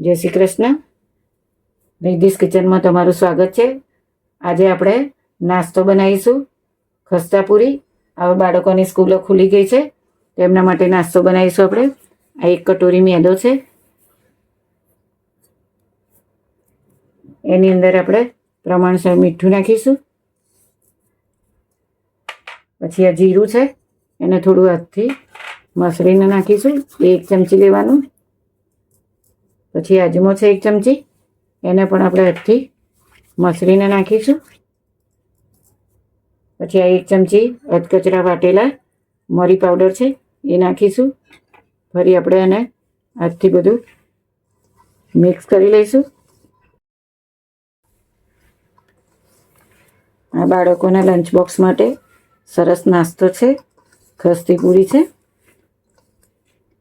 જય શ્રી કૃષ્ણ. નિધિશ કિચનમાં તમારું સ્વાગત છે. આજે આપણે નાસ્તો બનાવીશું ખસ્તા પૂરી હવે બાળકોની સ્કૂલો ખુલી ગઈ છે તેમના માટે નાસ્તો બનાવીશું આપણે. આ એક કટોરી મેદો છે. એની અંદર આપણે પ્રમાણસર મીઠું નાખીશું. પછી આ જીરું છે, એને થોડું હાથથી મસળીને નાખીશું એક ચમચી લેવાનું. પછી અજમો છે એક ચમચી. એને પણ આપણે હાથથી મસળીને નાખીશું. પછી આ એક ચમચી અધકચરા વાટેલા મરી પાવડર છે, એ નાખીશું. ફરી આપણે એને હાથથી બધું મિક્સ કરી લઈશું. આ બાળકોના લંચ બોક્સ માટે સરસ નાસ્તો છે ખસ્તી પૂરી છે.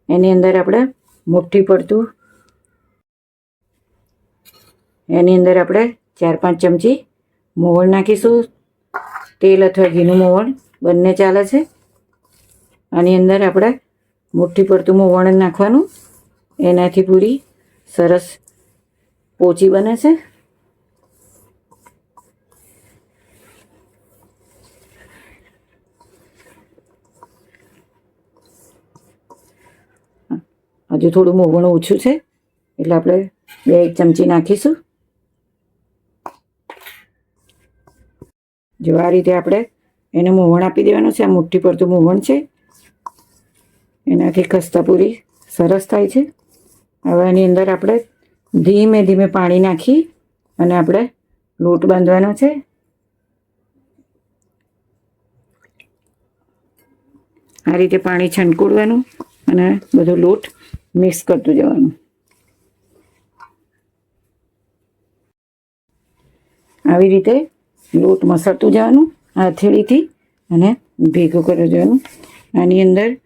એની અંદર આપણે મુઠ્ઠી પડતું એની અંદર આપણે ચાર પાંચ ચમચી મોવણ નાખીશું. તેલ અથવા ઘીનું મોવણ બંને ચાલે છે. આની અંદર આપણે મુઠ્ઠી પડતું મોવણ નાખવાનું. એનાથી પૂરી સરસ પોચી બને છે. હજુ થોડું મોવણ ઓછું છે. એટલે આપણે બે એક ચમચી નાખીશું. જો આ રીતે આપણે એને મોવણ આપી દેવાનું છે. આ મુઠ્ઠી પડતું મોવણ છે. એનાથી ખસ્તા પૂરી સરસ થાય છે. હવે એની અંદર આપણે ધીમે ધીમે પાણી નાખી અને આપણે લોટ બાંધવાનો છે. આ રીતે પાણી છંટકોડવાનું અને બધો લોટ મિક્સ કરતું જવાનું. આવી રીતે લોટ મસળતું જવાનું હથેળીથી અને ભેગું કરી જવાનું આની અંદર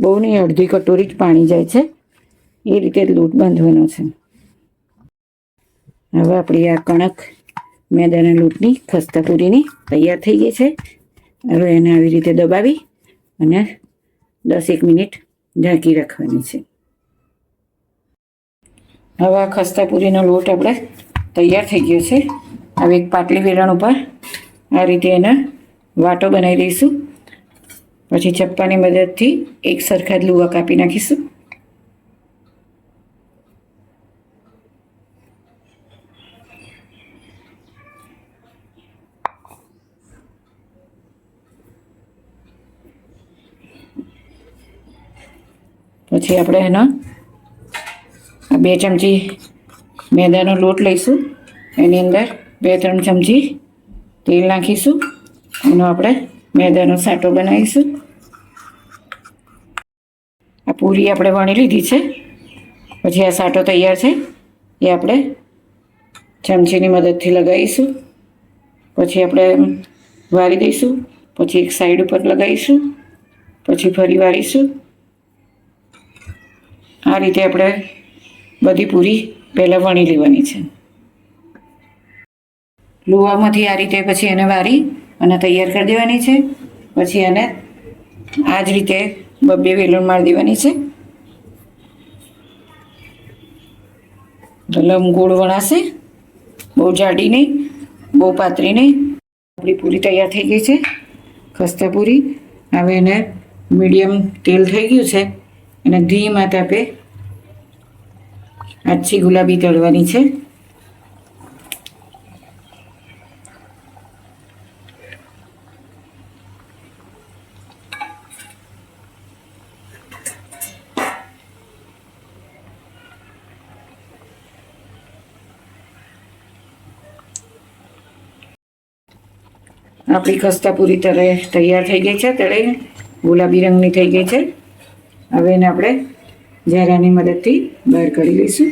બહુ નહીં અડધી કટોરી જ પાણી જાય છે. એ રીતે લોટ બાંધવાનો છે. હવે આપણી આ કણક મેદાના લોટની ખસ્તા પૂરીની તૈયાર થઈ ગઈ છે. હવે એને આવી રીતે દબાવી અને દસ એક મિનિટ ઢાંકી રાખવાની છે. હવે આ ખસ્તા લોટ આપણે તૈયાર થઈ ગયો છે. હવે એક પાટલી વેરણ ઉપર આ રીતે એના વાટો બનાવી દઈશું. પછી ચપ્પાની મદદથી એક સરખા જ લુવા કાપી નાખીશું. પછી આપણે એનો બે ચમચી મેદાનો લોટ લઈશું. એની અંદર બે ત્રણ ચમચી તેલ નાખીશું એનો આપણે મેદાનો સાટો બનાવીશું. આ પૂરી આપણે વણી લીધી છે. પછી આ સાટો તૈયાર છે. એ આપણે ચમચીની મદદથી લગાવીશું. પછી આપણે વારી દઈશું. પછી એક સાઈડ ઉપર લગાવીશું. પછી ફરી વારીશું. આ રીતે આપણે બધી પૂરી પહેલાં વણી લેવાની છે. લુવામાંથી આ રીતે પછી એને વારી અને તૈયાર કરી દેવાની છે. પછી એને આ જ રીતે બબ્બે વેલણ મારી દેવાની છે. લંબગોળ વણાશે, બહુ જાડી નહીં, બહુ પાતળી નહીં. આપણી પૂરી તૈયાર થઈ ગઈ છે, ખસ્તા પૂરી. હવે એને મીડિયમ તેલ થઈ ગયું છે, એને ધીમા તાપે આછી ગુલાબી તળવાની છે. આપણી ખસ્તા પૂરી તરે તૈયાર થઈ ગઈ છે તળે ગુલાબી રંગની થઈ ગઈ છે. હવે એને આપણે ઝારાની મદદથી બહાર કાઢી લઈશું.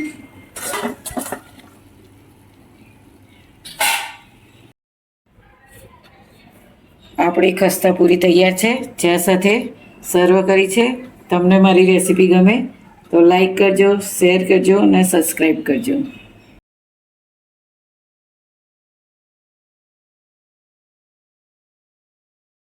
આપણી ખસ્તા પૂરી તૈયાર છે ચા સાથે સર્વ કરી છે. તમને મારી રેસીપી ગમે તો લાઈક કરજો, શેર કરજો અને સબસ્ક્રાઈબ કરજો.